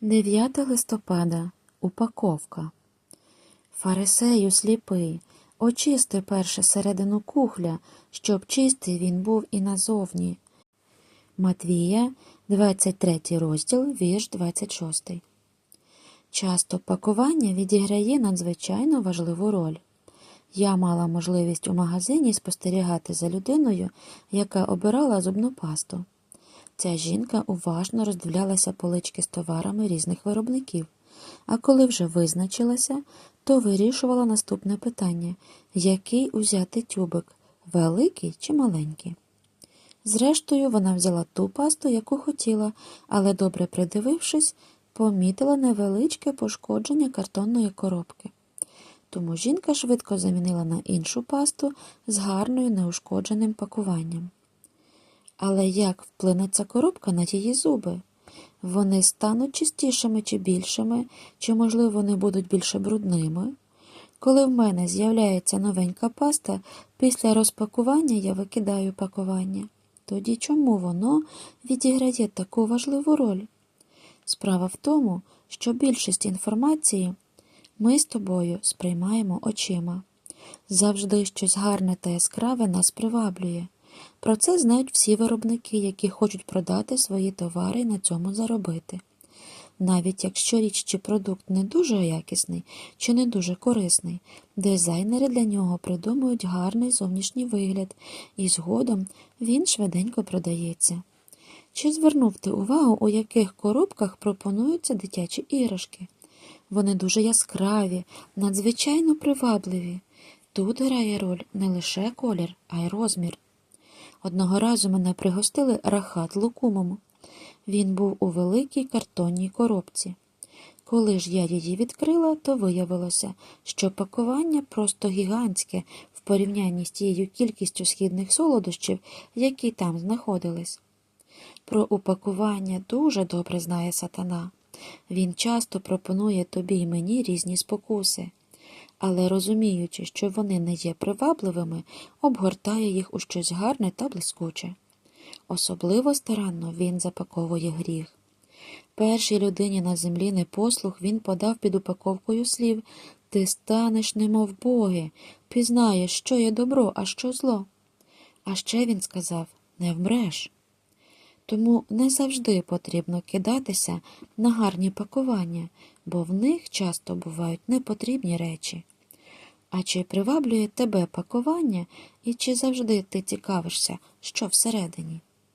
9 листопада. Упаковка. Фарисею сліпий, очисти перше середину кухля, щоб чистий він був і назовні. Матвія, 23 розділ, вірш 26. Часто пакування відіграє надзвичайно важливу роль. Я мала можливість у магазині спостерігати за людиною, яка обирала зубну пасту. Ця жінка уважно роздивлялася полички з товарами різних виробників, а коли вже визначилася, то вирішувала наступне питання який узяти тюбик великий чи маленький. Зрештою, вона взяла ту пасту, яку хотіла, але, добре придивившись, помітила невеличке пошкодження картонної коробки. Тому жінка швидко замінила на іншу пасту з гарною неушкодженим пакуванням. Але як вплине ця коробка на її зуби? Вони стануть чистішими чи більшими, чи, можливо, вони будуть більше брудними? Коли в мене з'являється новенька паста, після розпакування я викидаю пакування. Тоді чому воно відіграє таку важливу роль? Справа в тому, що більшість інформації ми з тобою сприймаємо очима. Завжди щось гарне та яскраве нас приваблює. Про це знають всі виробники, які хочуть продати свої товари і на цьому заробити. Навіть якщо річ чи продукт не дуже якісний чи не дуже корисний, дизайнери для нього придумують гарний зовнішній вигляд, і згодом він швиденько продається. Чи звернув ти увагу, у яких коробках пропонуються дитячі іграшки? Вони дуже яскраві, надзвичайно привабливі. Тут грає роль не лише колір, а й розмір. Одного разу мене пригостили рахат лукумом. Він був у великій картонній коробці. Коли ж я її відкрила, то виявилося, що пакування просто гігантське в порівнянні з тією кількістю східних солодощів, які там знаходились. Про упакування дуже добре знає сатана. Він часто пропонує тобі й мені різні спокуси, але розуміючи, що вони не є привабливими, обгортає їх у щось гарне та блискуче. Особливо старанно він запаковує гріх. Першій людині на землі непослух він подав під упаковкою слів Ти станеш немов боги, пізнаєш, що є добро, а що зло. А ще він сказав Не вмреш. Тому не завжди потрібно кидатися на гарні пакування, бо в них часто бувають непотрібні речі. А чи приваблює тебе пакування і чи завжди ти цікавишся, що всередині?